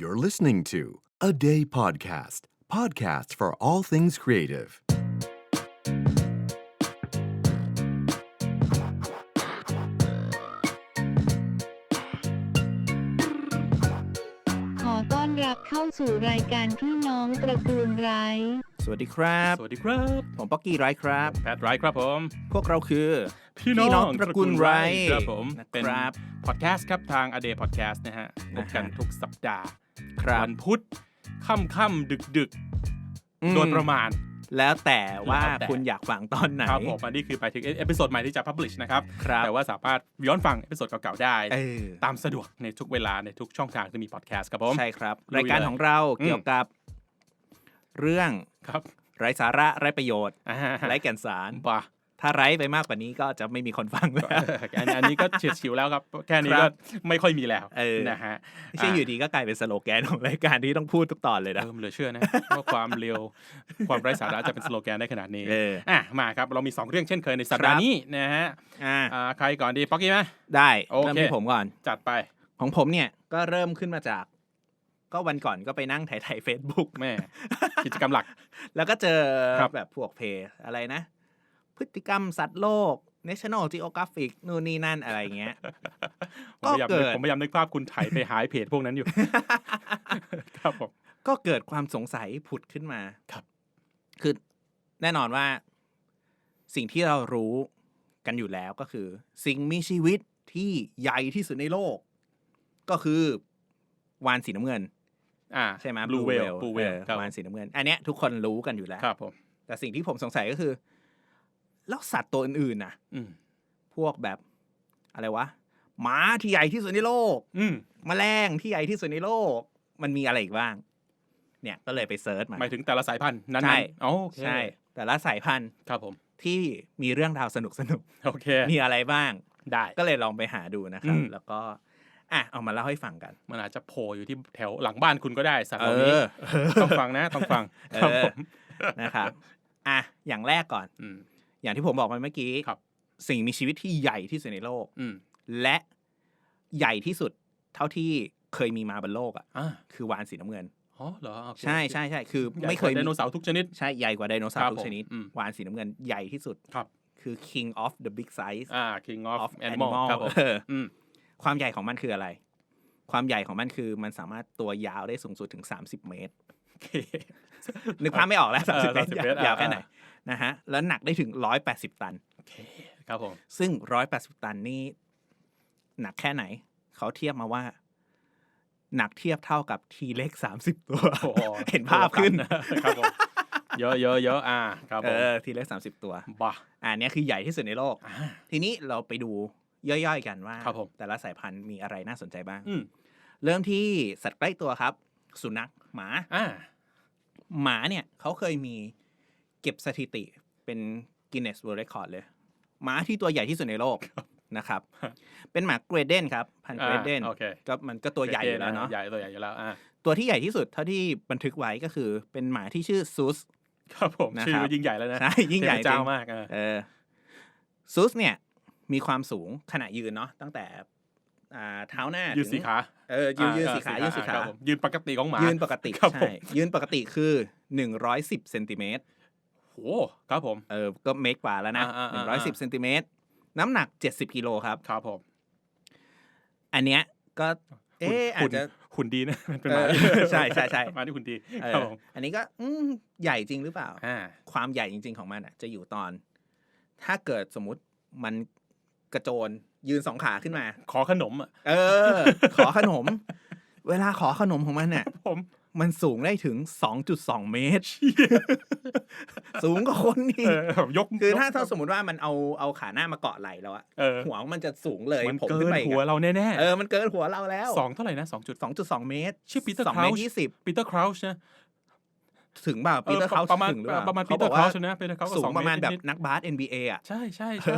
You're listening to A Day Podcast, podcast for all things creative. ขอต้อนรับเข้าสู่รายการพี่น้องตระกูลไร้สวัสดีครับ สวัสดีครับ ผมป๊อกกี้ไรท์ครับ แพทไรท์ครับผม พวกเราคือ พี่น้องตระกูลไรท์ครับผมนะเป็นครับพอดแคสต์ครับทาง A Day Podcast นะฮะพบกันนะฮะทุกสัปดาห์ครับ วันพุธค่ำค่ำดึกดึกๆอืมโดยประมาณ แล้วแต่ว่าแล้วแต่คุณอยากฟังตอนไหนครับผมอันนี้คือไปถึงเอพิโซดใหม่ที่จะ publish นะครับครับ แต่ว่าสามารถย้อนฟังเอพิโซดเก่าๆได้เออตามสะดวกในทุกเวลาในทุกช่องทางที่มีพอดแคสต์ครับผมใช่ครับลุยรายการเลยของเราอืมเกี่ยวกับเรื่องครับไร้สาระไร้ประโยชน์อ่าไร้แก่นสารบ้า ถ้าไร้ไปมากกว่านี้ก็จะไม่มีคนฟังแล้วอันอันนี้ก็เฉียดฉิวแล้วครับ แค่นี้คก็รับไม่ค่อยมีแล้วเออนะฮะไม่ใช่อยู่ดีก็กลายเป็นสโลแกนของรายการที่ต้องพูดทุกตอนเลยนะเริ่มเหลือเชื่อนะว่าความเร็วความไร้สาระจะเป็นสโลแกนได้ขนาดนี้เอออะมาครับ เรามี 2 เรื่องเช่นเคยในสัปดาครัห์บนี้นะฮะอ่าอ่าใครก่อนดีป๊อกกี้ไหมได้โอเคเริ่มที่ผมก่อนจัดไปของผมเนี่ยก็เริ่มขึ้นมาจาก ก็วันก่อนก็ไปนั่งถ่ายถ่ายเฟซบุ๊กแม่กิจกรรมหลัก แล้วก็เจอครับแบบพวกเพจอะไรนะ พฤติกรรมสัตว์โลก National Geographic นู่นนี่นั่นอะไรเงี้ยผมพยายามก็เกินึกดผมพยายามนึกภาพคุณถ่ายไปหายเพจพวกนั้นอยู่ ครับผม ก็เกิดความสงสัยผุดขึ้นมาครับ คือแน่นอนว่า สิ่งที่เรารู้กันอยู่แล้วก็คือ สิ่งมีชีวิตที่ใหญ่ที่สุดในโลก ก็คือวานสีน้ำเงิน อ่าใช่ไหมบลูเวล Blue บลูเว Whale ลเออครับวานสีน้ำเงิน อันเนี้ยทุกคนรู้กันอยู่แล้วครับผมแต่สิ่งที่ผมสงสัยก็คือ แล้วสัตว์ตัวอื่นๆน่ะอืมพวกแบบอะไรวะหมาที่ใหญ่ที่สุดในโลกอืมแมลงที่ใหญ่ที่สุดในโลก มันมีอะไรอีกบ้าง เนี่ยก็เลยไปเซิร์ชมา หมายถึงแต่ละสายพันธุ์นั้นๆใช่ อ๋อโอเคใช่ แต่ละสายพันธุ์ครับผม ที่มีเรื่องราวสนุกสนุกโอเค ๆมีอะไรบ้าง ได้ ก็เลยลองไปหาดูนะครับ อืม แล้วก็อะเอามาเล่าให้ฟังกัน มันอาจจะโผล่อยู่ที่แถวหลังบ้านคุณก็ได้สัตว์เอเหล่านี้อต้องฟังนะ ต้องฟังเอครับอผมนะครับอะอย่างแรกก่อน อืม อย่างที่ผมบอกไปเมื่อกี้ครับสิ่งมีชีวิตที่ใหญ่ที่สุดในโลกอืมและใหญ่ที่สุดเท่าที่เคยมีมาบนโลกอะอ่าคือวานสีน้ำเงินอ๋อเหรอโอเคใช่ใช่ใช่คือใหญ่ไม่เคยกว่าไดมีโนเสาร์ทุกชนิดใช่ใหญ่กว่าไดโนเสาครัร์บทุกชนิดผมอืมวานสีน้ำเงินใหญ่ที่สุดครับ คือ king of the big size อ่า king of, of animal animal ครับผมเอออืมความใหญ่ของมันคืออะไร ความใหญ่ของมันคือมันสามารถตัวยาวได้สูงสุดถึง 30 เมตรโอเค นึกภาพไม่ออกแล้วเออ30เมตร30เมตรยาวแค่อ่าไหนนะฮะแล้วหนักได้ถึง180ตันโอเคครับผมซึ่ง180ตันนี่หนักแค่ไหน เขาเทียบมาว่า หนักเทียบเท่ากับทีเล็ก30ตัวโอ้โหเห็นภาพขึ้นครับผมเยอะเยอะเยอะอ่าครับเอผมอทีเล็ก30ตัวบ้าอันเนี้ยคือใหญ่ที่สุดในโลกอ่าทีนี้เราไปดูย่อยๆกันว่าครับผมแต่ละสายพันธุ์มีอะไรน่าสนใจบ้างอืมเริ่มที่สัตว์ใกล้ตัวครับ สุนัขหมาอ่าหมาเนี่ยเขาเคยมีเก็บสถิติเป็นกินเนส World Record เลย หมาที่ตัวใหญ่ที่สุดในโลกนะครับ เป็นหมาเกรเดนครับ พันธุ์เกรเดนอ่าโอเคก็มันก็ตัวใหญ่อยู่แล้วเนาะใหญ่ตัวใหญ่อยู่แล้วอ่าตัวที่ใหญ่ที่สุดเท่าที่บันทึกไว้ก็คือ เป็นหมาที่ชื่อซูสครับผมนะครับชื่อยิ่งใหญ่แล้วนะใช่ยิ่งใหญ่เทพเจ้าจริงมากอ่าเออซูสเนี่ยมีความสูงขณะยืนเนาะตั้งแต่ อ่าเท้าหน้ายืยืนสีขาเออยืนยืนอ่สีขายืนสีขาครับผมยืนปกติของหมายืนปกติครับผมใช่ยืนปกติคือหนึ่งร้อยสิบเซนติเมตรโหครับผมเออก็เมตรกว่าแล้วนะอ่าหอ่านึ่งร้อยสิบอ่าเซนติเมตรน้ำหนักเจ็ดสิบกิโลครับครับผม อันเนี้ยก็เอ๊ะอาหุ่จนจะหุ่นดีนะมันเป็นเอหมาอที่ใช่ใช่ใช่หมาที่หุ่นดีเอครับอผมอันนี้ก็อืมใหญ่จริงหรือเปล่าอ่าความใหญ่จริง ๆ ของมันอะ จะอยู่ตอน ถ้าเกิดสมมุติมันกระโจน ยืนสองขาขึ้นมา ขอขนมอะเออ ขอขนม เวลาขอขนมของมันเนี่ยผม มันสูงได้ถึง 2.2 เมตร สูงกว่าคนอีเอกอแบบยกคือถ้ายถ้าสมมติว่ามันเอาเอาขาหน้ามาเกาะไหล่เราอะเออหัวมันจะสูงเลยมันผมเกิขึ้นนไปอีกหัวอะเราแน่เออมันเกินหัวเราแล้ว ๆสองเท่าไหร่นะสองจุด2.2 เมตรชื่อ Peter 2เมตร Crouch ยี่สิบปีเตอร์คราวช์นะ ถึงเปล่าปีเตอร์เขาประมาณถึงหรือเปล่าประมาณเขปีเตอร์บคกราวว่าช์นะปีเตอร์คราวช์สูงประมาณแบบนิดนักบาส NBA อะๆใช่ใช่ใช่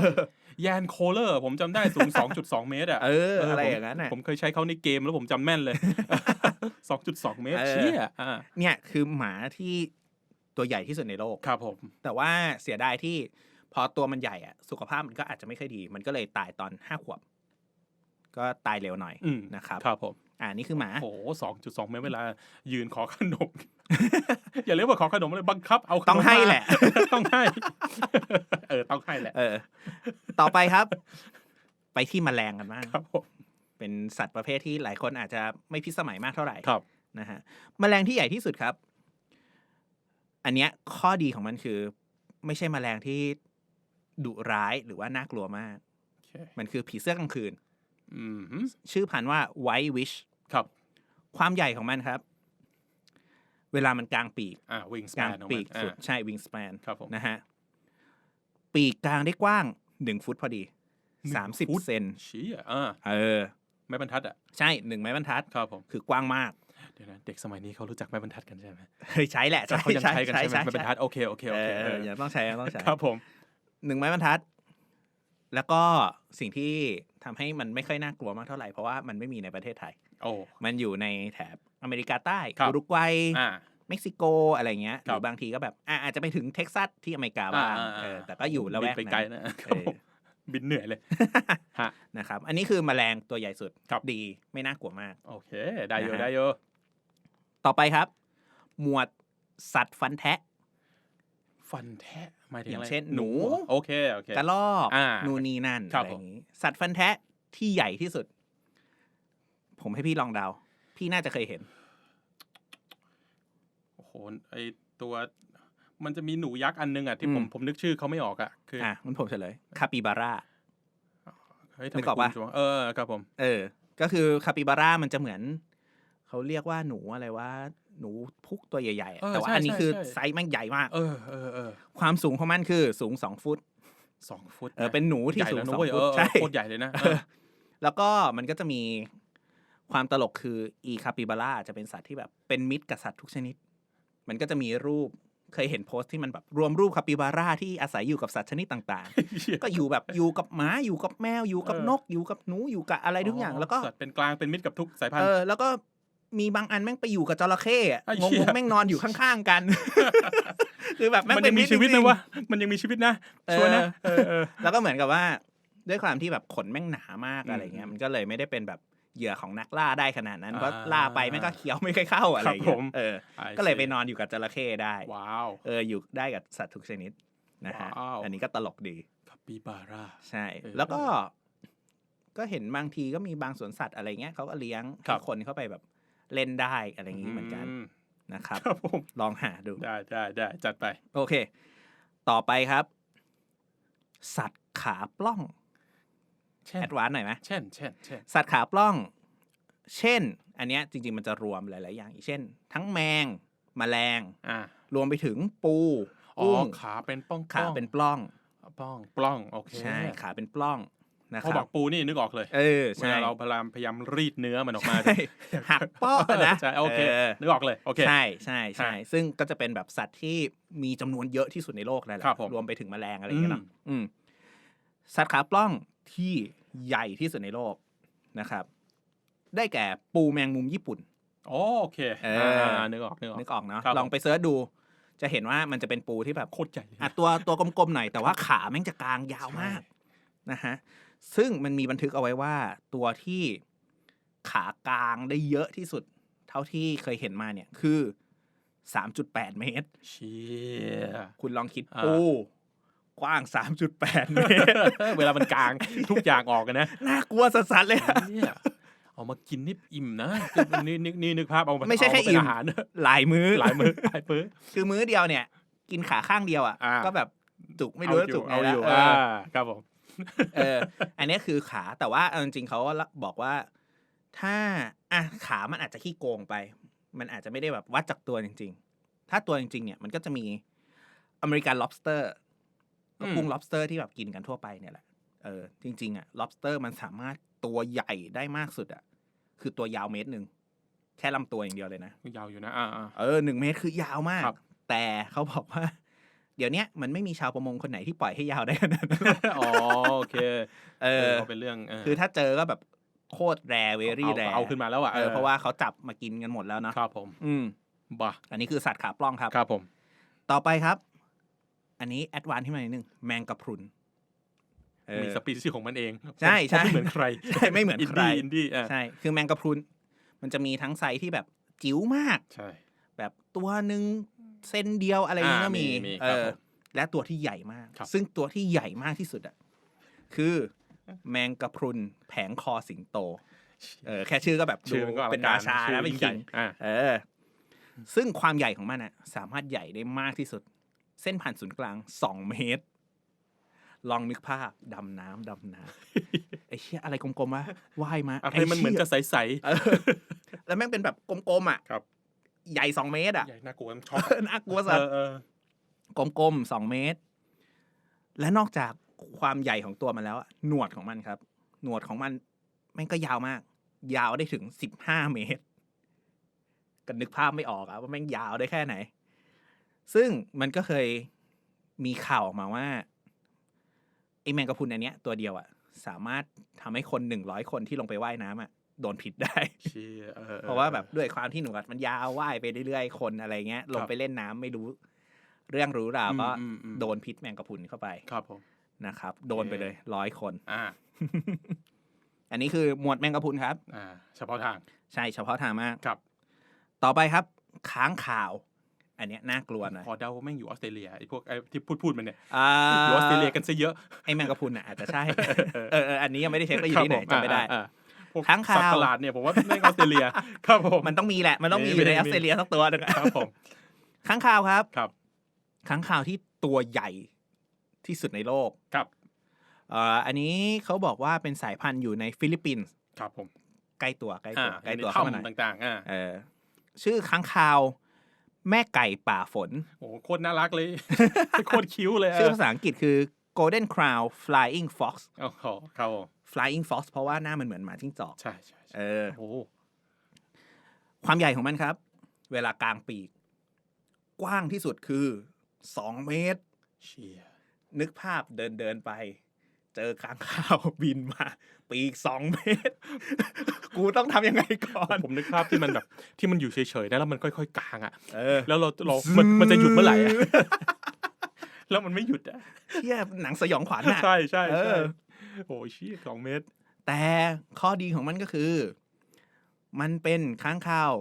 ยานโคเลอร์ ผมจำได้สูง 2.2 เมตรอะเอออะไรผมอย่างนั้นน่ะผมเคยใช้เขาในเกมแล้วผมจำแม่นเลย 2.2 เมตรเออเชี่ยอ่าเนี่ยคือหมาที่ตัวใหญ่ที่สุดในโลกครับผม แต่ว่าเสียดายที่พอตัวมันใหญ่อะสุขภาพมันก็อาจจะไม่ค่อยดี มันก็เลยตายตอนห้าขวบ ก็ตายเร็วหน่อยอืมนะครับครับผมอ่านี่คือหมาโอ้โหสองจุดสองเมตรเวลา ยืนขอขนม อย่าเรียกว่าขอขนมเลยบังคับ เอาขนมต้องให้มาแหละ ต้องให้ เออ ต้องให้แหละ เออ ต่อไปครับ ไปที่แมลงกันบ้างครับผมเป็นสัตว์ประเภทที่หลายคนอาจจะไม่พิสมัยมากเท่าไหร่ครับนะฮะแมลงที่ใหญ่ที่สุดครับ อันเนี้ยข้อดีของมันคือ ไม่ใช่แมลงที่ดุร้ายหรือว่าน่ากลัวมากโอเคมันคือผีเสื้อกลางคืนอืมฮึ ชื่อพันธุ์ว่า white wish ครับ ความใหญ่ของมันครับ เวลามันกลางปีกอ่าวิงสกแปลางนปีกสุดอ่าใช่ wingspan ครับผม นะฮะ ปีกกลางได้กว้างหนึ่งฟุตพอดีหนึ่งสามสิบฟุตเซนชี้อะอ่าเออ ไม้บรรทัดอะใช่หนึ่งไม้บรรทัด ครับผม คือกว้างมาก เดี๋ยวนะเด็กสมัยนี้เขารู้จักไม้บรรทัดกันใช่ไหมเฮ้ยใช้แหละใช้เขายังใช้กันใช่ไหมไม้บรรทัดโอเคโอเคโอเคเอเอออยังต้องใช้ยังต้องใช้ ครับผม หนึ่งไม้บรรทัด แล้วก็สิ่งที่ ทำให้มันไม่ค่อยน่ากลัวมากเท่าไหร่เพราะว่ามันไม่มีในประเทศไทย โอ้มันอยู่ในแถบอเมริกาใต้ครับอุรุกวัยอ่าเม็กซิโกอะไรเงี้ยหครับรือบางทีก็แบบอะอาจจะไปถึงเท็กซัสที่อเมริกาบ้างอ่าอ่าเออแต่ก็อยู่ละแวกบินไปไกลนั้นนะครับเออผมบินเหนื่อยเลยฮะนะครับ อันนี้คือแมลงตัวใหญ่สุดครับดีไม่น่ากลัวมาก โอเค ได้เยอะนะฮะได้เยอะต่อไปครับ หมวดสัตว์ฟันแทะ ฟันแทะ หมายถึงอย่างอะไรเช่น หนูรอโอเคโอเคกระรอกอ่านูนนีนั่นครัอะบไรอย่างนี้สัตว์ฟันแทะที่ใหญ่ที่สุด ผมให้พี่ลองเดา พี่น่าจะเคยเห็นโอ้โหไอตัวมันจะมีหนูยักษ์อันนึงอะที่ผมอืมผมนึกชื่อเขาไม่ออกอะคือออะมันผมเฉลยคาปิบาร่าเฮ้ยทำนึไมกออกปะคุณจังวเออครับผม เออ ก็คือคาปิบาร่ามันจะเหมือน เขาเรียกว่าหนูอะไรว่า หนูพุกตัวใหญ่ๆอะเออแต่ว่าใช่อันนี้ใช่คือใช่ไซส์แม่งใหญ่มาก เออเออเออความสูงของมันคือสูงสองฟุตสองฟุต เออ เป็นหนูที่ใหญ่สูงแล้วสนะองเว้ยเอฟุตอเออใช่โคตรใหญ่เลยนะเออแล้วก็มันก็จะมีความตลกคืออีคาปิบาร่าจะเป็นสัตว์ที่แบบเป็นมิตรกับสัตว์ทุกชนิด มันก็จะมีรูปเคยเห็นโพสต์ที่มันแบบรวมรูปคาปิบาร่าที่อาศัยอยู่กับสัตว์ชนิดต่างๆ ก็อยู่แบบอยู่กับหมาอยู่กับแมวอยู่กับเออนกอยู่กับหนูอยู่กับอะไรทุกอย่าง แล้วก็สัตว์เป็นกลางเป็นมิตรกับทุกสายพันเอธุ์อแล้วก็ มีบางอันแม่งไปอยู่กับจระเข้อะไอ้งเหี้งย ๆแม่งนอนอยู่ข้างๆกัน คือแบบแม่งมันเป็ยันงมีตรชีวิตจรินะงๆวะ มันยังมีชีวิตนะชัวร์นะเออเออ แล้วก็เหมือนกับว่า ด้วยความที่แบบขนแม่งหนามากอืมอะไรเงี้ย มันก็เลยไม่ได้เป็นแบบเหยื่อของนักล่าได้ขนาดนั้นอ่าเพราะล่าไปแม่งก็เคี้ยวไม่ค่อยเข้าอะไรครับผเงี้ม ยเออ I ก็เลยไป see นอนอยู่กับจระเข้ได้ ว้าว เอออยู่ได้กับสัตว์ทุกชนิดนะฮะ ว้าว อันนี้ก็ตลกดี คาปิบาร่า ใช่ เออแล้วก็ก็เห็นบางทีก็มีบางสวนสัตว์อะไรเงี้ยเขาก็เลี้ยงครับ ให้คนเข้าไปแบบ เล่นได้อะไรอย่างนี้เหมือนกันนะครับครับผมลองหาดูได้ได้ได้จัดไป โอเค ต่อไปครับ สัตว์ขาปล้องเช่นแอดวานซ์หน่อยไหมเช่นเช่นเช่นสัตว์ขาปล้อง เช่น อันเนี้ยจริง ๆ มันจะรวมหลาย ๆ อย่างอีกเช่น ทั้งแมงแมลงอ่ารวมไปถึงปูอ๋อกุ้งขาเป็นป้องขาเป็นปล้องป้องปล้องโอเคใช่ขาเป็นปล้อง นะพคอรับอกปูนี่นึกออกเลยเออเวใช่ลาเราพยายามพยายามรีดเนื้อมันออกมา ใช่หักเป้อนะใช่โอเคนึกออกเลยโอเค ใช่ใช่ใช่ฮะซึ่งก็จะเป็นแบบสัตว์ที่มีจำนวนเยอะที่สุดในโลกเลยแหละครับผมรวมไปถึงแมลงอะไรอย่างเงี้ยเนาะอืมอืมสัตว์ขาปล้องที่ใหญ่ที่สุดในโลกนะครับ ได้แก่ปูแมงมุมญี่ปุ่นโอเคเอออ่านึกออกนึกออก นึกออกเนาะครับผม ลองไปเสิร์ชดู จะเห็นว่ามันจะเป็นปูที่แบบโคตรใหญ่เลยอะตัวตัวกลมๆหน่อยแต่ว่าขาแม่งจะกลางยาวมากนะฮะ ซึ่งมันมีบันทึกเอาไว้ว่าตัวที่ขากลางได้เยอะที่สุด เท่าที่เคยเห็นมาเนี่ยคือ 3.8 เมตรเชี่ยคุณลองคิดอ่าปูกว้าง 3.8 เมตร เวลามันกลางทุกอย่างออกกันนะ น่ากลัวสัสๆเลยอะเนี่ยเอามากินนี่อิ่มนะนี่นี่นี่นึกภาพเอาาไม่ใช่แค่เาาเป็นอิ่มอาหารหลายมื้อหลายมือหลายมือคือมื้อเดียวเนี่ย กินขาข้างเดียวอะอ่าก็แบบจุกไม่รู้ว่าจุกไงเอาแล้วอยู่เออ่าอครับผม เออ อันนี้คือขาแต่ว่าเอาจริงๆเขาก็บอกว่า ถ้าอะขามันอาจจะขี้โกงไป มันอาจจะไม่ได้แบบวัดจากตัวจริง ๆ ถ้าตัวจริง ๆ เนี่ยมันก็จะมีอเมริกัน lobster ก็กุ้ง lobster ที่แบบกินกันทั่วไปเนี่ยแหละเออจริง ๆ อะ lobster มันสามารถตัวใหญ่ได้มากสุดอะ คือตัวยาวเมตรหนึ่งแค่ลำตัวอย่างเดียวเลยนะยาวอยู่นะอ่าอ่าเออหนึ่งเมตรคือยาวมากครับแต่เขาบอกว่า เดี๋ยวเนี้ยมันไม่มีชาวประมงคนไหนที่ปล่อยให้ยาวได้ขนาดนั้นอ๋อโอเคเออก็เป็นเรื่องเคือถ้าเจอก็แบบโคตรแรเวรี่เอาแรเอาขึ้นมาแล้วอะเออเพราะว่าเขาจับมากินกันหมดแล้วเนาะครับผม อืมบ้าอันนี้คือสัตว์ขาปล้องครับครับผม ต่อไปครับ อันนี้แอดวานซ์ที่มาหนิดนึงแมงกะพรุนเออมีสปีชีส์ของมันเองใช่ใช่ไม่เหมือนใครใช่ไม่เหมือนอินใครดี้อินดี้อะใช่คือแมงกะพรุน มันจะมีทั้งไซส์ที่แบบจิ๋วมาก ใช่ แบบตัวหนึ่ง เซนเดียวอะไรอย่างเงี้ยอ่าก็มีมีมีเอครับอผมและตัวที่ใหญ่มากครับซึ่งตัวที่ใหญ่มากที่สุดอะคือแมงกะพรุนแผงคอสิงโต เออแค่ชื่อก็แบบดูชื่อมันก็อลัเป็นงกราชาชื่อนะเป็นยิ่งใหญ่คิงอ่าเออ ซึ่งความใหญ่ของมันอะ สามารถใหญ่ได้มากที่สุด เส้นผ่านศูนย์กลางสองเมตร ลองนึกภาพดำน้ำดำน้ำไอ้เชี่ยอะไรกลมๆวะว่ายมาอะไรมันเหมือนจะใสเออแล้วแม่งเป็นแบบกลมๆอะครับ ใหญ่สองเมตรๆอะใหญ่น่ากลัวมันช็อกน่ากลัวเอสัสอเออกลมๆสองเมตร และนอกจากความใหญ่ของตัวมันแล้วอะหนวดของมันครับ หนวดของมันแม่งก็ยาวมาก ยาวได้ถึงสิบห้าเมตรกันนึกภาพไม่ออกอะว่าแม่งยาวได้แค่ไหน ซึ่งมันก็เคยมีข่าวออกมาว่าไอแมงกะพรุนอันเนี้ยตัวเดียวอะสามารถทำให้คนหนึ่งร้อยคนที่ลงไปว่ายน้ำอะ โดนผิดได้เชี่ยออออเพราะว่าแบบด้วยความที่หนวดมันยาวว่ายไปเรื่อยๆคนอะไรเงี้ยลงไปเล่นน้ำไม่รู้ เรื่องรู้ราวก็อืมอืมโดนพิษแมงกะพรุนเข้าไปครับผมนะครับ โดนไปเลยร้อยคนอ่าอันนี้คือหมวดแมงกะพรุนครับ อ่า เฉพาะทาง ใช่เฉพาะทางมากครับ ต่อไปครับ ค้างข่าว อันเนี้ยน่ากลัวหน่อยพอเดาว่าแม่งอยู่ออสเตรเลียไอ้พวกไอ้ที่พูดพูดมันเนี่ยอ่าอยู่ออสเตรเลียกันซะเยอะไอแมงกะพรุนอะอาจจะใช่เออเออเอออันนี้ยังไม่ได้เช็คว่าอยู่ที่ไหนครับผจำไม่ได้อ่าอ่า พวกค้างคาว สัตว์ประหลาดเนี่ยผมว่าแม่งออสเตรเลียครับผม มันต้องมีแหละ มันต้องมีเอออยู่ในมี ออสเตรเลียสักตัวหนึงอะครับผมค้างข่าวครับครับค้างข่าวที่ตัวใหญ่ที่สุดในโลกครับเอ่ออันนี้เขาบอกว่าเป็นสายพันธุ์อยู่ในฟิลิปปินส์ครับผมใกล้ตัวใกล้อ่าตัวใกล้ในตัวเข้ามาหน่อยถ้ำต่างๆอ่าเออชื่อค้างคาว แม่ไก่ป่าฝน โอ้โหโคตรน่ารักเลย โคตรคิ้วเลยชื่อภาษาอังกฤษคือ golden crown flying fox โอ้โหครับผม flying fox เพราะว่าหน้ามันเหมือนหมาจิ้งจอกใช่ใช่ใช่เออโอ้โหความใหญ่ของมันครับ เวลากลางปีก กว้างที่สุดคือสองเมตรเชียนึกภาพเดินเดินไป เจอค้างคาวบินมา ปีกสองเมตร กูต้องทำยังไงก่อน ผมนึกภาพที่มันแบบ ที่มันอยู่เฉยๆนะแล้วมันค่อยๆกลางอะเออแล้วเราเรามันมันจะหยุดเมื่อไหร่อะแล้วมันไม่หยุดอะเที่ยหนังสยองขวัญน่ะใช่ใช่เอใช่อ โอ้ยเชี่ยสองเมตร แต่ข้อดีของมันก็คือ มันเป็นค้างคาว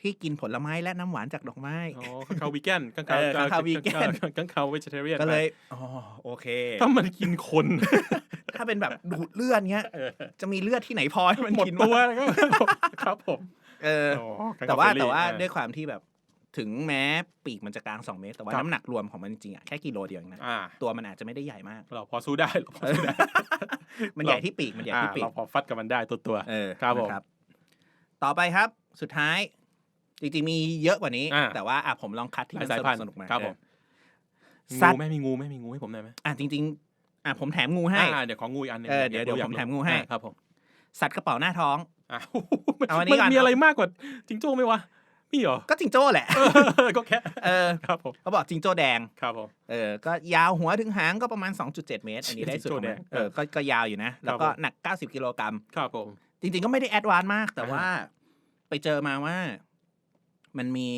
ที่กินผลไม้และน้ำหวานจากดอกไม้ อ๋อข้างคาววีแกนข้างคาวเออค้างคาววีแกน ข้างคาวเวจเทเรียนก็เลยอ๋อโอเค ถ้ามันกินคน ถ้าเป็นแบบดูดเลือดเงี้ยเออจะมีเลือดที่ไหนพอให้มันหมดกินตัววะครับผมเออ อ๋อข้งคแต่ว่าเฟรนลี่แต่ว่าเออด้วยความที่แบบ ถึงแม้ปีกมันจะกลางสองเมตร แต่ว่าครับน้ำหนักรวมของมันจริงๆอะแค่กิโลเดียวเองนะอ่า ตัวมันอาจจะไม่ได้ใหญ่มาก เราพอสู้ได้เราพอสู้ได้ มันใหญ่ที่ปีกมันใหญ่อ่าที่ปีกเราพอฟัดกับมันได้ตัวตัว เออครับผมนะต่อไปครับ สุดท้าย จริงๆ มีเยอะกว่านี้ อ่า แต่ว่าอะผมลองคัดที่หลามัยนสายพันธุ์สนุกๆมาครับเอผอมสังูตว์ ไหม่มีงูไหม่มีงูให้ผมได้ไหมอะจริง ๆ อะผมแถมงูให้ อ่าเดี๋ยวของงูอีกอันหนึงเออเดี๋ยวเดี๋ยวอากผมรู้แถมงูให้ อ่าครับผมสัตว์กระเป๋าหน้าท้อง อ่า เอาอันนี้มันก่อนมีอะไรมากกว่าจิงโจ้ไหมวะ มีเหรอ ก็จิงโจ้แหละเออก็แค่ เออ ครับผมเขาบอกจิงโจ้แดง ครับผม เออ ก็ยาวหัวถึงหางก็ประมาณ 2.7 เมตร อันนี้ได้สุดของจิงโจ้แดมันงเออก็ก็ยาวอยู่นะ แล้วก็ครับผมหนัก 90 กิโลกรัม ครับผม จริง ๆ ก็ไม่ได้แอดวานซ์มาก แต่อ่าว่า ไปเจอมาว่า มันมี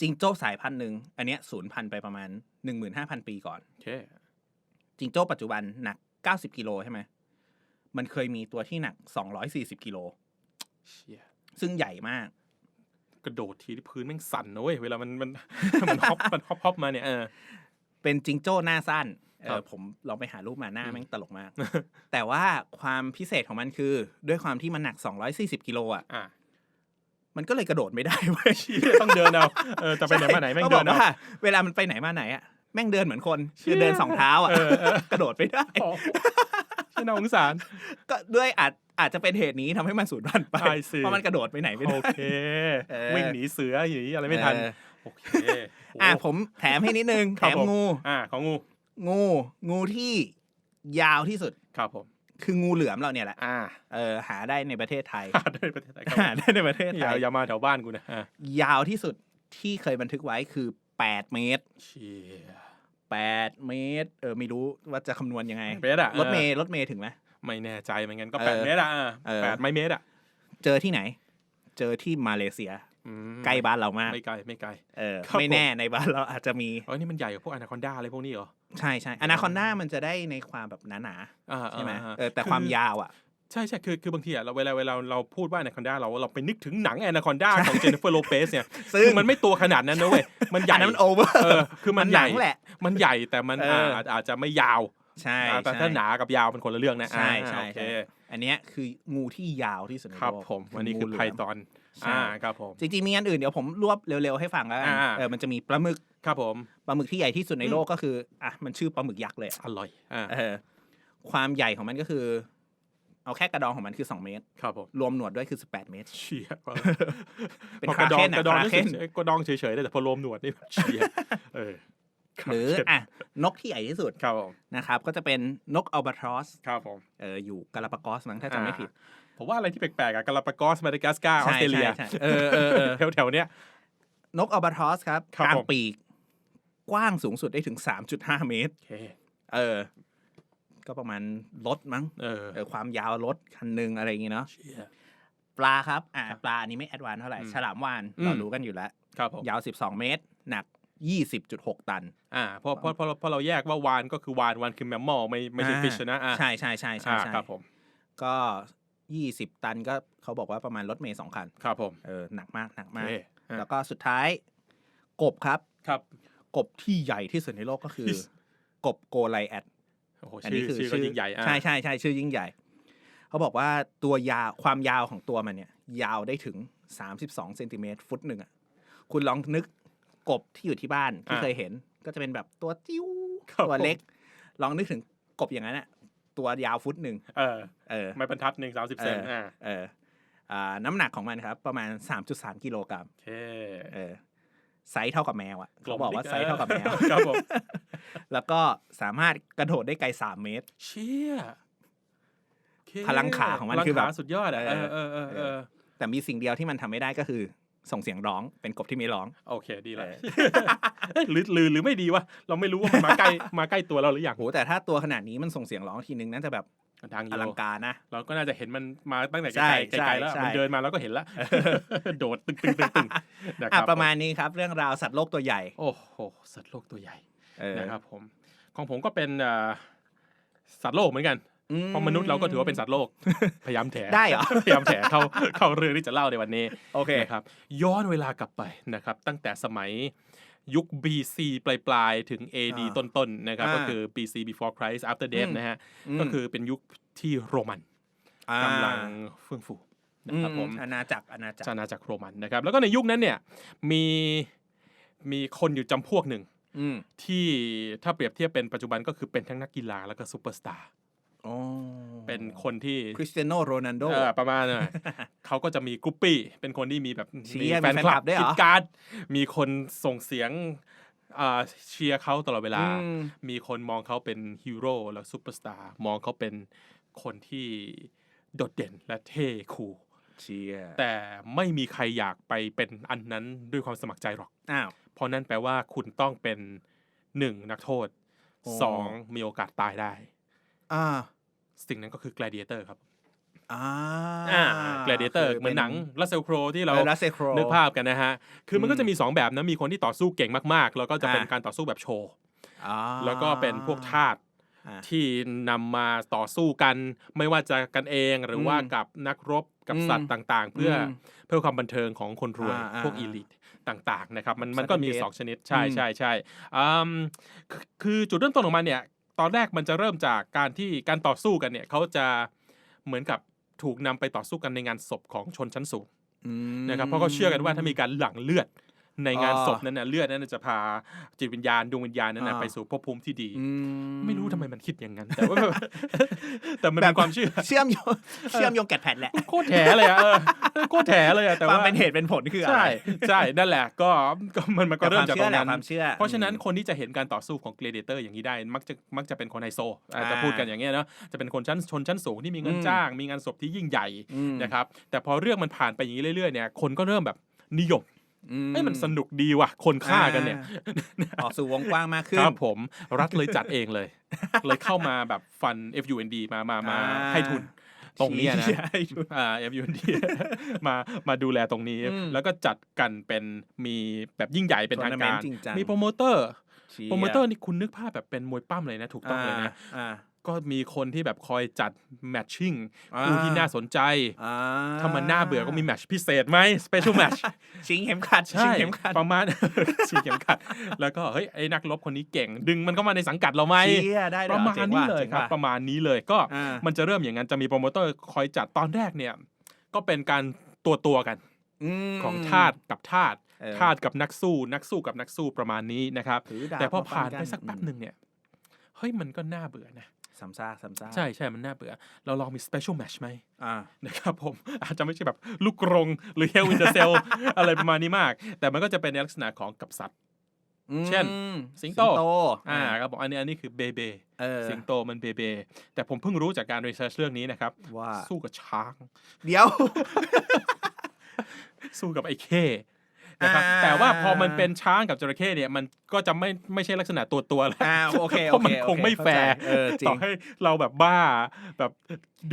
จิงโจ้สายพันธุ์หนึ่ง อันเนี้ยศูนย์พันธุ์ไปประมาณ 15,000 ปีก่อนโอเคจิงโจ้ปัจจุบันหนัก 90 กิโลใช่ไหมมันเคยมีตัวที่หนัก 240 กิโลเชี่ยซึ่งใหญ่มาก กระโดดทีที่พื้นแม่งสั่นนะเว้ยเวลามันมันมันฮอปมันฮอปฮอปมาเนี่ยเออเป็นจิงโจ้หน้าสั้นเอครัอบผมลองไปหารูปมาหน้าอืมแม่งตลกมาก แต่ว่าความพิเศษของมันคือ ด้วยความที่มันหนัก 240กิโลอะอ่ามันก็เลยกระโดดไม่ได้เว้ยเชี่ยต้องเดินเอาเออจะไปไหนมาไหนแม่งเขาบเดิอกนเอาว่าเวลามันไปไหนมาไหนอะแม่งเดินเหมือนคนเชี่คืยอเดินสองเท้าอะเออเออกระโดดไม่ได้โอ้เชี่ย น่าสงสาร ก็ด้วยอาจอาจจะเป็นเหตุนี้ทำให้มันสูญพันธุ์ไป I see เพราะมันกระโดดไปไหนไม่โอได้เคเออวิ่งหนีเสืออย่างนี้อะไรไม่ทันเออโอเค อะโโหผมแถมให้นิดนึงคแถรับมผมงู อ่าของงู งู งูที่ยาวที่สุด ครับผม คืองูเหลือมเราเนี่ยแหละ อ่า เออ หาได้ในประเทศไทย หาได้ประเทศไทยครับหาได้ในประเทศอไทย่ายอย่ามาแถวบ้านกูนะอ่ายาวที่สุดที่เคยบันทึกไว้คือ8เมตรเชี่ย 8 เมตร เออไม่รู้ว่าจะคำนวณยังไงเมตรอะรถเมย์รถเมย์ถึงไหมไม่แน่ใจเหมือนกันก็เออแปดเมตรอะอะเออแปดไม่เมตรอะเจอที่ไหน เจอที่มาเลเซียอืมใกล้บ้านเรามาก ไม่ไกลไม่ไกลเออครับไม่แน่ในบ้านเราอาจจะมีเอ้ยนี่มันใหญ่กว่าพวกอนาคอนดาอะไรพวกนี้เหรอใช่ใช่อนาคอนด้ามันจะได้ในความแบบหนาอ่าๆใช่ไหมอ่าเออแต่คือความยาวอะ ใช่ใช่คือคือบางทีอะเราเวลาเวลาเราพูดว่า Anaconda เราเราไปนึกถึงหนัง Anaconda ของเจนนิเฟอร์โลเปสเนี่ยซึ่ง คือมันไม่ตัวขนาดนั้นนะเว้ยมันใหญ่อันนั้นมันโอเวอร์เออคือมันมันใหหนัญ่งแหละ มันใหญ่แต่มันเอออ่าอาจจะไม่ยาวใช่อ่าแต่ใช่ ถ้าหนากับยาวเป็นคนละเรื่องนะใช่อ่าใช่ โอเคใช่อันเนี้ยคืองูที่ยาวที่สุดในครับโลกผมวันนี้คืองูเหลืไพมทอนใช่ อ่าครับผม จริงๆมีอันอื่นเดี๋ยวผมรวบเร็วๆให้ฟังแล้วกันอ่า เออมันจะมีปลาหมึกครับผมปลาหมึกที่ใหญ่ที่สุดในอืมโลกก็คืออะมันชื่อปลาหมึกยักษ์เลยอะอร่อยอ่าเออความใหญ่ของมันก็คือ เอาแค่กระดองของมันคือ 2 เมตร ครับผมรวมหนวดด้วยคือ 18 เมตร เชียเป็นพอกระดองคราเคนอะกระดองครานี่เคนเฉยๆกระดองเฉยๆได้แต่พอรวมหนวดนี่แบบเชียเออหรืออะนกที่ใหญ่ที่สุดครับผมนะครับ ก็จะเป็นนกอัลบาทรอสครับผมเอออยู่กาลาปากอสมั้งถ้าจำไม่ผิดผมว่าอะไรที่แปลกๆอะกาลาปากอสมาดากัสการ์ออสเตรเลียใช่ใช่เออเออเออแถวๆเนี้ยนกอัลบาทรอสครับครับกลางผมปีกกว้างสูงสุดได้ถึง 3.5 เมตรโอเคเออ ก็ประมาณรถมั้งเออเออความยาวรถคันหนึ่งอะไรอย่างงี้เนาะเชียปลาครับอ่าปลาอันนี้ไม่แอดวานซ์เท่าไหร่อืมฉลามวานอืมเรารู้กันอยู่แล้วครับผมยาว 12 เมตร หนัก 20.6 ตัน อ่าเพราะเพราะเพราะเพราะเราแยกว่าวานก็คือวานวานคือแมมมอลไม่ไม่ใช่อ่าฟิชนะอ่าใช่ใช่ใช่ใช่อ่าใช่ครับผม ก็20ตันก็เขาบอกว่าประมาณรถเมย์สองคัน ครับผม เออหนักมากหนักโอมากเคอะแล้วก็สุดท้าย กบครับ ครับ กบที่ใหญ่ที่สุดในโลกก็คือ กบโกไลแอด โอ้โหอันชื่นี้อคือชื่อก็ยิ่งใหญ่อะใช่ใช่ใช่ชื่อยิ่งใหญ่ เขาบอกว่าตัวยาวความยาวของตัวมันเนี่ย ยาวได้ถึง32เซนติเมตรฟุตหนึ่งอะคุณลองนึกกบที่อยู่ที่บ้านที่เคยเห็น ก็จะเป็นแบบตัวจิ้วครับตัวเล็กผมลองนึกถึงกบอย่างนั้นอะตัวยาวฟุตหนึ่งเออ เออ ไม่บรรทัดหนึ่งสามสิบเซนเอออ่าเอออ่าน้ำหนักของมันครับ ประมาณ 3.3 กิโลกรัมโอเคเออ ไซส์เท่ากับแมวอะเขาบอกว่าไซส์เท่ากับแมวครับผมแล้วก็สามารถกระโดดได้ไกล3เมตร เชี่ยโอเคพลังขาของมันพลังคือแบบขาสุดยอดอะเอเอออเออเออเออแต่มีสิ่งเดียวที่มันทำไม่ได้ก็คือ ส่งเสียงร้องเป็นกบที่ไม่ร้อง โอเคดีแล้วเออเอ้ยหรือหรือหรือไม่ดีวะเราไม่รู้ว่ามันมาใกล้มาใกล้ตัวเราหรือยังโหแต่ถ้าตัวขนาดนี้มันส่งเสียงร้องทีนึงน่าจะแบบ ดังออยู่ลังการนะ เราก็น่าจะเห็นมันมาตั้งแต่ไกใช่ลๆไกลๆแล้วใช่มันเดินมาเราก็เห็นแล้ว โดดตึงตึงตึงตึงนะคอะรับประมาณนี้ครับ เรื่องราวสัตว์โลกตัวใหญ่ โอ้โห สัตว์โลกตัวใหญ่เออนะครับผม ของผมก็เป็นเอ่อสัตว์โลกเหมือนกันอืเพราะมนุษย์เราก็ถือว่าเป็นสัตว์โลก พยายามแถได้เหรอพยายามแถเข้าเข้าเรื่องที่จะเล่าในวันนี้โอเคนะครับย้อนเวลากลับไปนะครับ ตั้งแต่สมัย ยุค BC ปลายปลายๆถึง AD อ่าต้นๆนะครับอ่าก็คือ BC before Christ after death อืมนะฮะมก็คือเป็นยุคที่โรมันอ่ากำลังเฟื่องฟูนะครับผมอาณาจักรอาณาจักรอาณาจักรโรมันนะครับ แล้วก็ในยุคนั้นเนี่ยมีมีคนอยู่จำพวกหนึ่งอืมที่ถ้าเปรียบเทียบเป็นปัจจุบันก็คือเป็นทั้งนักกีฬาแล้วก็ซูเปอร์สตาร์โอ้ เป็นคนที่คริสเตียโนโรนัลโดเออประมาณนั้นเขาก็จะมีกรุ๊ปปี้ เป็นคนที่มีแบบเชียร์แฟนมีคแฟนคลัลับบด้วยเหรอกิดการ์ดมีคนส่งเสียงอ่าเชียร์เขาตลอดเวลาอืมมีคนมองเขาเป็นฮีโร่และซูเปอร์สตาร์มองเขาเป็นคนที่โดดเด่นและเท่คูลเชียร์แต่ไม่มีใครอยากไปเป็นอันนั้นด้วยความสมัครใจหรอกอ้าวเพราะนั่นแปลว่าคุณต้องเป็นหนึ่งนักโทษโอ้สองมีโอกาสตายได้ อ่า สิ่งนั้นก็คือ gladiator ครับอ่าอ่า gladiator เหมือนหนัง Russell Crowe ที่เรารัสเซโครนึกภาพกันนะฮะ คือมันก็อืมจะมี 2 แบบนะ มีคนที่ต่อสู้เก่งมากๆ แล้วก็จะเป็นอ่าการต่อสู้แบบโชว์อ่าแล้วก็เป็นพวกทาสอ่าที่นำมาต่อสู้กัน ไม่ว่าจะกันเองหรือว่าอืมกับนักรบกับอืมสัตว์ต่างๆ เพื่ออมเพื่อความบันเทิงของคนรวยอ่าอ่าพวกอีลิทต่างๆนะครับมันสัตว์มันก็มีเดช2ชนิดใช่อืมใช่ใช่อืมคือคือจุดเริ่มต้นของมันเนี่ย ตอนแรกมันจะเริ่มจากการที่การต่อสู้กันเนี่ยเขาจะเหมือนกับถูกนำไปต่อสู้กันในงานศพของชนชั้นสูงอืมนะครับเพราะเขาเชื่อกันว่าถ้ามีการหลั่งเลือด ในงานอ่าศพนั้นนะเลือดนั้นนะจะพาจิตวิญญาณดวงวิญญาณนั้นนะอ่าไปสู่ภพภูมิที่ดีอืไม่รู้ทำไมมันคิดอย่างนั้น แต่ว่าแต่มันแบเป็บนความเชื่อเชื่อมโยงเชื่อมโยงแกดแพดแหละโคตรแถเลยอะเออโคตรแถเลยอะแต่ความว่าเป็นเหตุเป็นผลคืออะไรใช่ใช่นั่นแหละก็ก็มันมันก็เริ่มจากตรงแหละนั้นความเชื่อเพราะฉะนั้นคนที่จะเห็นการต่อสู้ของ gladiator อย่างนี้ได้ มักจะมักจะเป็นคนไฮโซอาจจะอ่าพูดกันอย่างเงี้ยเนาะจะเป็นคนชั้นชนชั้นสูงที่มีเงินอืมจ้าง มีงานศพที่ยิ่งใหญ่อืมนะครับแต่พอเรื่องมันผ่านไปอย่างนี้เรื่อยๆเนี่ยคนก็เริ่มแบบนิยมอื เอ้ยมันสนุกดีว่ะ คนฆ่ากันเนี่ยออกสู่วงกว้างมากขึ้คนรับผมรัฐเลยจัดเองเลย เลยเข้ามาแบบฟัน FUND มามามาอ่าให้ทุนตรงเนี้ยนะชี้ให้ทุนอ่า FUND มามาดูแลตรงนี้อืมแล้วก็จัดกันเป็นมีแบบยิ่งใหญ่เป็นทางการ Tournament จริงจังมีโปรโมเตอร์เชียโปรโมเตอร์นี่คุณนึกภาพแบบเป็นมวยปั้มเลยนะ ถูกต้องเลยนะอ่า ก็มีคนที่แบบคอยจัดแมทชิ่งอ่าคู่ที่น่าสนใจอ่าถ้ามันน่าเบื่อก็มีแมทช์พิเศษไหมสเปเชียลแมทช์ชิงเข็มขัดใช่ชิงเข็มขัดประมาณชิงเข็มขัด แล้วก็เฮ้ยไอ้นักรบคนนี้เก่ง ดึงมันเข้ามาในสังกัดเราไหมเชี่ยได้ประมาณนี้เลยครับ ประมาณนี้เลยก็อ่ามันจะเริ่มอย่างนั้นจะมีโปรโมเตอร์คอยจัดตอนแรกเนี่ย ก็เป็นการตัวตัวๆกันมของทาสกับทาสเออทาสกับนักสู้ นักสู้กับนักสู้ประมาณนี้นะครับถือดาบแต่พอมฟัผ่านกัไปสักแป๊บหนึ่งเนี่ยเฮ้ยมันก็น่าเบื่อนะ ซ้ำซากซ้ำซากใช่ใช่มันน่าเบื่อ เราลองมีสเปเชียลแมชไหมอ่านะครับผมอาจจะไม่ใช่แบบลูกกรงหรือเฮลวินเ r อร์เซลอะไรประมาณนี้มาก แต่มันก็จะเป็นในลักษณะของกับสัตว์เช่นอืมสิงโตโตอ่าครับบอกอันนี้อันนี้คือเบเบเออสิงโตมันเบเบแต่ผมเพิ่งรู้จากการรีเสิร์ชเรื่องนี้นะครับ ว่าสู้กับช้าง เดี๋ยว สู้กับไอ้เข้ นะครับอ่า แต่ว่าพอมันเป็นช้างกับจระเข้เนี่ยมันก็จะไม่ไม่ใช่ลักษณะตัวตัวๆแล้ว อ่าโอเคเพราะมันโอเคคงไม่เข้าแฟร์ใจเออจริงต่อให้เราแบบบ้าแบบ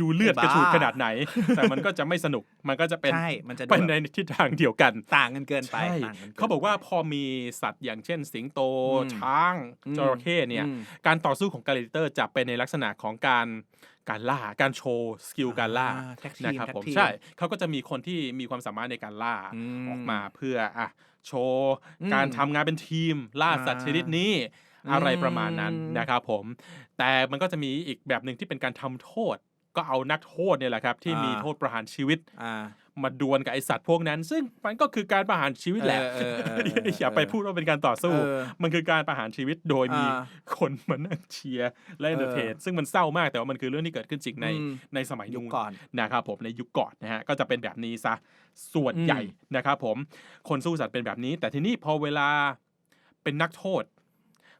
ดูเลือดกระฉูดบ้า ขนาดไหน แต่มันก็จะไม่สนุกมันก็จะเป็นใช่มันจะดูเป็นแบบในทิศทางเดียวกันต่างกันเกินไปใช่ต่งนนเขาบอกว่าไปพอมีสัตว์อย่างเช่น สิงโต อืมช้างอืม จระเข้เนี่ยอืม การต่อสู้ของกาลิเตอร์จะเป็นในลักษณะของการ การล่าการโชว์สกิลการล่าอ่าแท็กทีมนะครับแท็กผมทีมใช่เขาก็จะมีคนที่มีความสามารถในการล่าอืมออกมาเพื่ออะโชว์อืมการทำงานเป็นทีมล่าสัตว์อ่าชนิดนี้อะไรประมาณนั้นอืมนะครับผม แต่มันก็จะมีอีกแบบหนึ่งที่เป็นการทำโทษ ก็เอานักโทษเนี่ยแหละครับ ที่มีโทษประหารชีวิตอ่า มาดวลกับไอสัตว์พวกนั้น ซึ่งมันก็คือการประหารชีวิตแหละเออเออเออเอออย่าไปพูดว่าเป็นการต่อสู้เออมันคือการประหารชีวิตโดยมีอ่าคนมานั่งเชียร์และเอนเตอร์เทนซึ่งมันเศร้ามากแต่ว่ามันคือเรื่องที่เกิดขึ้นจริงในอืมในสมัยยุคนู้นก่อนนะครับผมในยุคก่อนนะฮะก็จะเป็นแบบนี้ซะส่วนอืมใหญ่นะครับผมคนสู้สัตว์เป็นแบบนี้ แต่ทีนี้พอเวลาเป็นนักโทษ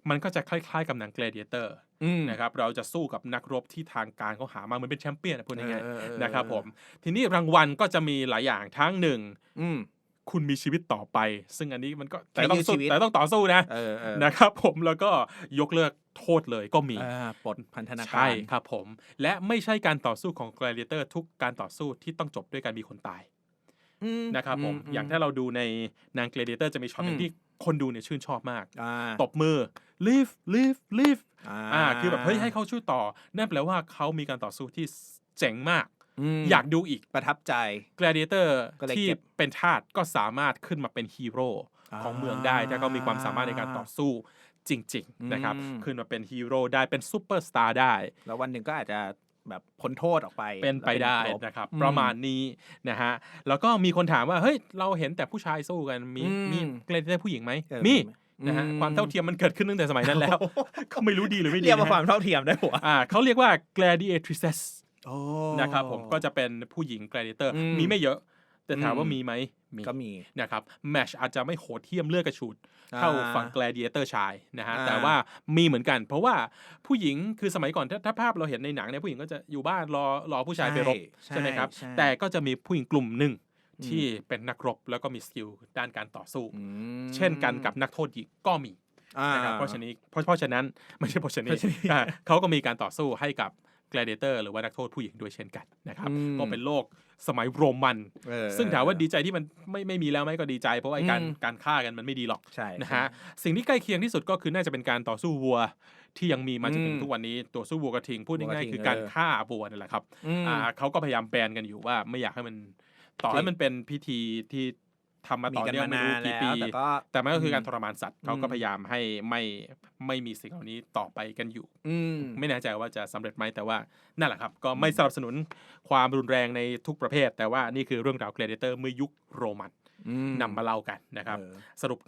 มันก็จะคล้าย ๆ กับหนัง Gladiator อืม นะครับเราจะสู้กับนักรบที่ทางการเขาหามาเหมือนเป็นแชมเปี้ยนนะพูดง่ายเออเออเออๆนะครับผมทีนี้รางวัลก็จะมีหลายอย่างทั้งหนึ่งอืมคุณมีชีวิตต่อไป ซึ่งอันนี้มันก็แค่แต่ต้องยืดสู้ชีวิตแต่ต้องต่อสู้นะเออเออนะครับผมแล้วก็ยกเลิกโทษเลยก็มีอ่าปลดพันธนาการใช่ครับผม และไม่ใช่การต่อสู้ของ gladiator ทุกการต่อสู้ที่ต้องจบด้วยการมีคนตายอืมนะครับผมอือย่างถ้าเราดูในนาง gladiator จะมีช็อตหนึ่อืงมที่คนดูเนี่ยชื่นชอบมากอ่าตบมือ live live live อ่าอ่าคือแบบเฮ้ยให้เขาช่วยต่อนั่นแปลว่าเขามีการต่อสู้ที่เจ๋งมากมอยากดูอีกประทับใจ gladiator ก็เลยที่เก็บเป็นทาสก็สามารถขึ้นมาเป็นฮีโร่ของเมืองได้ ถ้าเขามีความสามารถในการต่อสู้จริง ๆ นะครับอืมขึ้นมาเป็นฮีโร่ได้เป็นซูเปอร์สตาร์ได้ แล้ววันหนึ่งก็อาจจะแบบพ้นโทษออกไปเป็นไปได้แล้วนะครับอืมประมาณนี้นะฮะแล้วก็มีคนถามว่าเฮ้ยเราเห็นแต่ผู้ชายสู้กันมีอืมมีเกรดได้ผู้หญิงไหมเออมีอื นะฮะความเท่าเทียมมันเกิดขึ้นตั้งแต่สมัยนั้นแล้ว ก็ไม่รู้ดีหรือไม่ดีเรียกว่านะคฮะวามเท่าเทียมได้หัวอ่าเขาเรียกว่า gladiatrices โอ้นะครับผมก็จะเป็นผู้หญิง gladiator อืมมีไม่เยอะ แต่ถามว่าอืมมีไหมมีก็มีนะครับแมชอาจจะไม่โหดเทียมเลือดกระฉูดเท่าอ่าฝั่ง gladiator ชายนะฮะอ่าแต่ว่ามีเหมือนกัน เพราะว่าผู้หญิงคือสมัยก่อนถ้าถ้าภาพเราเห็นในหนังเนี่ยผู้หญิงก็จะอยู่บ้านรอรอผู้ชายไปรบใช่ใช่ไหมครับใช่แต่ก็จะมีผู้หญิงกลุ่มหนึ่งอืม ที่เป็นนักรบแล้วก็มีสกิลด้านการต่อสู้อืมเช่นกันกับนักโทษหญิงก็มีอ่านะครับเพราะฉะนั้นเพราะเพราะฉะนั้นไม่ใช่เพราะฉะนั้นเพราะฉะนั้นอ่าเขาก็มีการต่อสู้ให้กับ gladiator หรือว่านักโทษผู้หญิงด้วยเช่นกันนะครับอืมก็เป็นโลกสมัยโรมันเออซึ่งถามว่าดีใจที่มันไม่ไม่มีแล้วไหมก็ดีใจ เพราะว่าไอ้การอืมการฆ่ากันมันไม่ดีหรอกใช่นะฮะสิ่งที่ใกล้เคียงที่สุดก็คือน่าจะเป็นการต่อสู้วัวที่ยังมีมาจนถึงอืมทุกวันนี้ต่อสู้วัวกระทิงพูดวัวกระง่ายทิงๆคือการเออฆ่าวัวนั่นแหละครับอืมอ่าเขาก็พยายามแบนกันอยู่ว่าไม่อยากให้มัน ต่อจริงให้มันเป็นพิธีที่ทำมามีต่อกันเนื่องมาไม่นารู้นกี่แล้วปีแต่ก็แต่มันก็คือการอืมทรมานสัตว์เขาก็อืมพยายามให้ไม่ไม่มีสิ่งเหล่านี้ต่อไปกันอยู่ อืมไม่แน่ใจว่าจะสำเร็จไหมแต่ว่านั่นแหละครับ ก็ไม่สนับสนุนความรุนแรงในทุกประเภท แต่ว่านี่คือเรื่องราว Gladiator เมื่อยุคโรมันอืมนำมาเล่ากันนะครับเออสรุป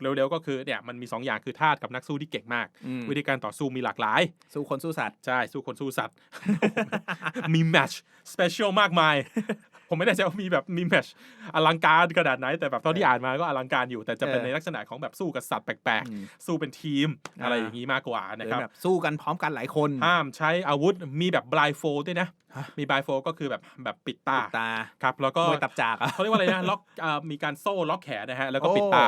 เร็วๆก็คือเนี่ยมันมี 2 อย่างคือทาสกับนักสู้ที่เก่งมากอืมวิธีการต่อสู้มีหลากหลาย สู้คนสู้สัตว์ ใช่ สู้คนสู้สัตว์ มีแมตช์สเปเชียลมากมาย ผมไม่แน่ใจว่ามีแบบมีแมตช์อลังการขนาดไหน แต่แบบตอนที่อ่านมาก็อลังการอยู่ แต่จะเป็นเออในลักษณะของแบบสู้กับสัตว์แปลกอืมๆสู้เป็นทีมอะไรอ่าอย่างนี้มากกว่าหรืนะอครับแบบสู้กันพร้อมกันหลายคนห้ามใช้อาวุธมีแบบบลายโฟด้วยนะฮะมีบลายโฟก็คือแบบแบบปิดตาปิดตาครับแล้วก็มวยตับจากอะเขาเรียกว่าอะไรนะล็อกอ่ามีการโซ่ล็อกแขนนะฮะแล้วก็โอ้ปิดตา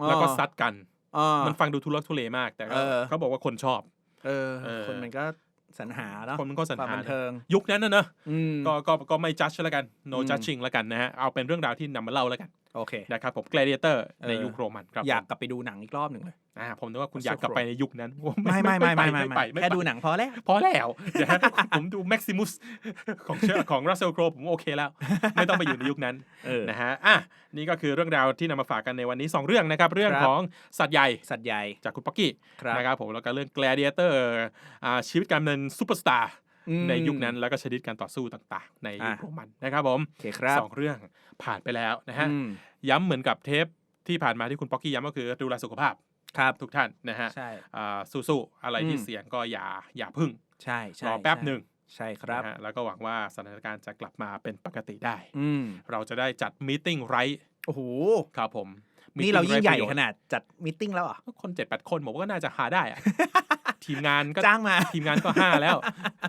อ๋อแล้วก็ซัดกันอ่ามันฟังดูทุลักทุเลมากแต่ก็เออเขาบอกว่าคนชอบ เออเออคนมันก็ สรรหาเนาะคนมันก็สรรความหาบันเทิง ยุคนั้นนะเนอะอืมก็ก็ก็ไม่จัดแล้วกัน no อืม judging แล้วกันนะฮะเอาเป็นเรื่องราวที่นำมาเล่าแล้วกัน โอเคนะครับผม gladiator เออในยุคโรมันครับอยากผมกลับไปดูหนังอีกรอบหนึ่งเลยอ่าผมนึกว่าคุณ Russell อยากกลับไปในยุคนั้นไม่ไม่ไม่ไม่ไม่ไปไม่ไม่แค่ไปดูหนังพอแล้ว พอแล้วนะฮะผมดู Maximus ของเชของ Russell Crowe ผมโอเคแล้ว ไม่ต้องไปอยู่ในยุคนั้นเออนะฮะอะนี่ก็คือเรื่องราวที่นำมาฝากกันในวันนี้ 2 เรื่องนะครับ เรื่องครับของสัตว์ใหญ่สัตว์ใหญ่จากคุณป๊อกกี้ครับนะครับผมแล้วก็เรื่อง gladiator อ่าชีวิตการเป็นซูเปอร์สตาร์อืม ในยุคนั้นแล้วก็ชนิดการต่อสู้ต่างๆ ในยุคอะโรมันนะครับผมโอเคครับสองเรื่องผ่านไปแล้วนะฮะอืมย้ำเหมือนกับเทปที่ผ่านมาที่คุณป๊อกกี้ย้ำก็คือดูแลสุขภาพครับทุกท่านนะฮะใช่อ่าสู้ๆอะไรที่อืมเสี่ยงก็อย่าอย่าพึ่งใช่ใช่รอแป๊บใช่หนึ่งใช่ครับนะฮะแล้วก็หวังว่าสถานการณ์จะกลับมาเป็นปกติได้อืมเราจะได้จัดมีติ้งไรโอ้โหครับผม นี่เรายิ่งใหญ่ meeting ไร้ประโยชขนาดจัดมิทติ้งแล้วเหรอะคนเจ็ดแปดคนผมว่าก็น่าจะหาได้อะทีมงานก็จ้างมาทีมงานก็ห้าแล้ว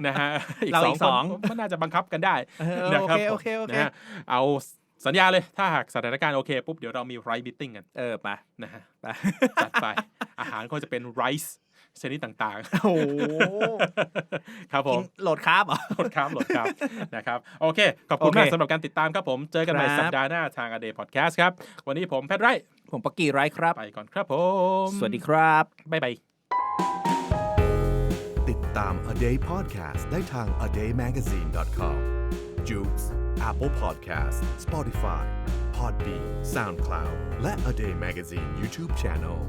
นะฮะเราอีกคนสองก็น่าจะบังคับกันได้เออนะโอครับเคผมโอเคโอเคนะฮะเอาสัญญาเลยถ้าหากสถานการณ์โอเคปุ๊บเดี๋ยวเรามีไรมิติ้งกันเออไปนะฮะไปจัดไปอาหารก็จะเป็นไรซ์ ชนิดต่างโอ้โหๆครับผกิมนโหลดคาร์บเหรอโหลดครับโหลดครับนะครับ โอเค ขอบคุณมากโอเคสำหรับการติดตามครับผม เจอกันใหม่ครับสัปดาห์หน้าทางอเดย์พอดแคสต์ครับ วันนี้ผมแพทย์ไร ผมปักกี้ไรครับ ไปก่อนครับผม สวัสดีครับ บ๊ายบาย ติดตาม A Day Podcast ได้ทาง a d a y magazine com j u k e Apple Podcast Spotify Podbean SoundCloud และ A Day Magazine YouTube Channel